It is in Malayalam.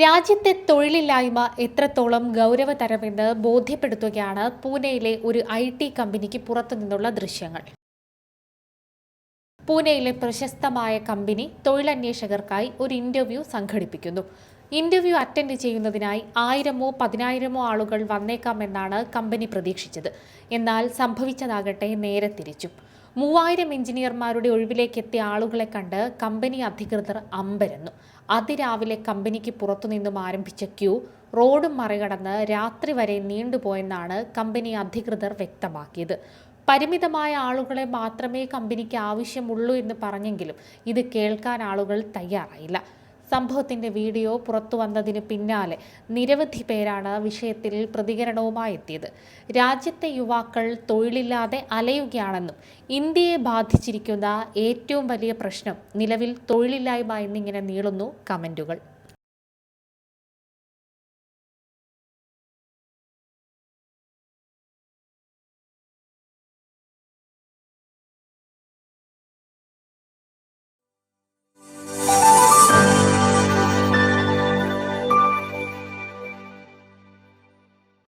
രാജ്യത്തെ തൊഴിലില്ലായ്മ എത്രത്തോളം ഗൗരവതരമെന്ന് ബോധ്യപ്പെടുത്തുകയാണ് പൂനെയിലെ ഒരു ഐ ടി കമ്പനിക്ക് പുറത്തുനിന്നുള്ള ദൃശ്യങ്ങൾ. പൂനെയിലെ പ്രശസ്തമായ കമ്പനി തൊഴിലന്വേഷകർക്കായി ഒരു ഇന്റർവ്യൂ സംഘടിപ്പിക്കുന്നു. ഇന്റർവ്യൂ അറ്റൻഡ് ചെയ്യുന്നതിനായി ആയിരമോ പതിനായിരമോ ആളുകൾ വന്നേക്കാമെന്നാണ് കമ്പനി പ്രതീക്ഷിച്ചത്. എന്നാൽ സംഭവിച്ചതാകട്ടെ നേരെ തിരിച്ചും. മൂവായിരം എഞ്ചിനീയർമാരുടെ ഒഴിവിലേക്ക് എത്തിയ ആളുകളെ കണ്ട് കമ്പനി അധികൃതർ അമ്പരന്നു. അതിരാവിലെ കമ്പനിക്ക് പുറത്തുനിന്നും ആരംഭിച്ച ക്യൂ റോഡ് മറികടന്ന് രാത്രി വരെ നീണ്ടുപോയെന്നാണ് കമ്പനി അധികൃതർ വ്യക്തമാക്കിയത്. പരിമിതമായ ആളുകളെ മാത്രമേ കമ്പനിക്ക് ആവശ്യമുള്ളൂ എന്ന് പറഞ്ഞെങ്കിലും ഇത് കേൾക്കാൻ ആളുകൾ തയ്യാറായില്ല. സംഭവത്തിന്റെ വീഡിയോ പുറത്തു വന്നതിന് പിന്നാലെ നിരവധി പേരാണ് വിഷയത്തിൽ പ്രതികരണവുമായി എത്തിയത് രാജ്യത്തെ യുവാക്കൾ തൊഴിലില്ലാതെ അലയുകയാണെന്നും ഇന്ത്യയെ ബാധിച്ചിരിക്കുന്ന ഏറ്റവും വലിയ പ്രശ്നം നിലവിൽ തൊഴിലില്ലായ്മ എന്നിങ്ങനെ നീളുന്നു കമന്റുകൾ.